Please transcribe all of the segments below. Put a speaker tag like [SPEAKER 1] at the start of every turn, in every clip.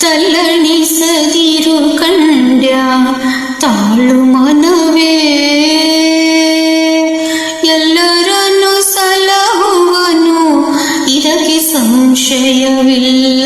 [SPEAKER 1] ತಲ್ಲಣಿಸದಿರು ಕಂಡ್ಯ ತಾಳು ಮನವೇ. ಎಲ್ಲರನ್ನು ಸಲಹುವನು ಇದಕ್ಕೆ ಸಂಶಯವಿಲ್ಲ.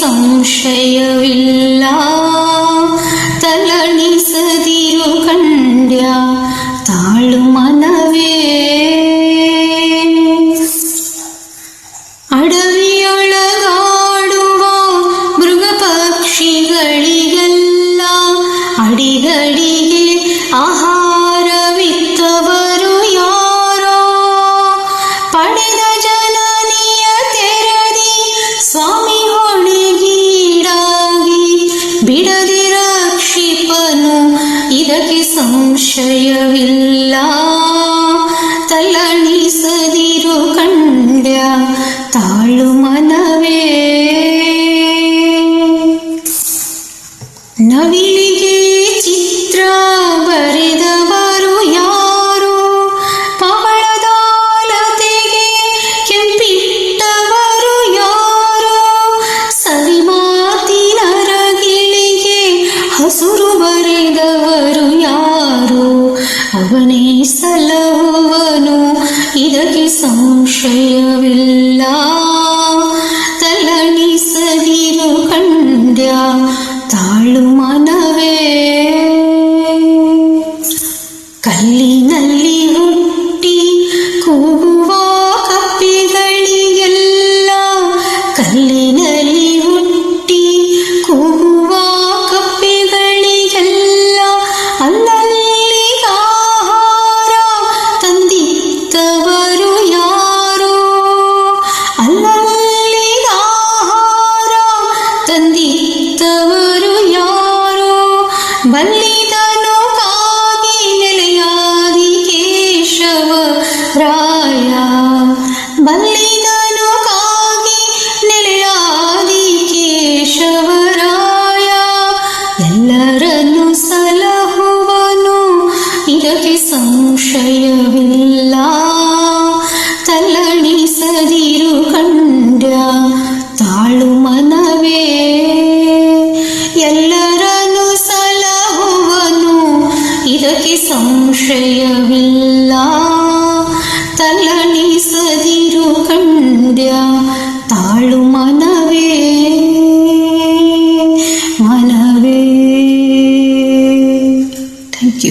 [SPEAKER 1] ಸಂಶಯವಿಲ್ಲ ತಲಣಿಸದಿರು ಕಂಡ್ಯ ತಾಳು ಮನವೇ ಅಡವಿಯೊಳಗಾಡುವ ಮೃಗ ಪಕ್ಷಿಗಳಿಗೆಲ್ಲ ಅಡಿಗಡಿಗೆ ಆಹಾರವಿತ್ತವರು ಸಂಶಯವಿಲ್ಲ ತಲ್ಲಣಿಸದಿರು ಕಂಡ್ಯ ತಾಳು ಮನವೇ ನವಿಲಿಗೆ ಅವನೇ ಸಲಹುವನು ಇದಕ್ಕೆ ಸಂಶಯವಿಲ್ಲ. ತಲಣಿಸದಿರು ಕಂಡ್ಯ. ತಂದಿತ್ತವರು ಯಾರೋ ಬಲ್ಲಿದನು ಕಾಗಿ ನೆಲೆಯಾದಿ ಕೇಶವ ರಾಯ ಬಲ್ಲಿದನು ಕಾಗಿ ನೆಲೆಯಾದಿ ಕೇಶವರಾಯ ಎಲ್ಲರನ್ನು ಸಲಹುವನು ಇದಕ್ಕೆ ಸಂಶಯವಿಲ್ಲ ಎಲ್ಲರನ್ನು ಸಲಹುವನು. ಇದಕ್ಕೆ ಸಂಶಯವಿಲ್ಲ. ತಲ್ಲಣಿಸದಿರು ಕಂಡ್ಯ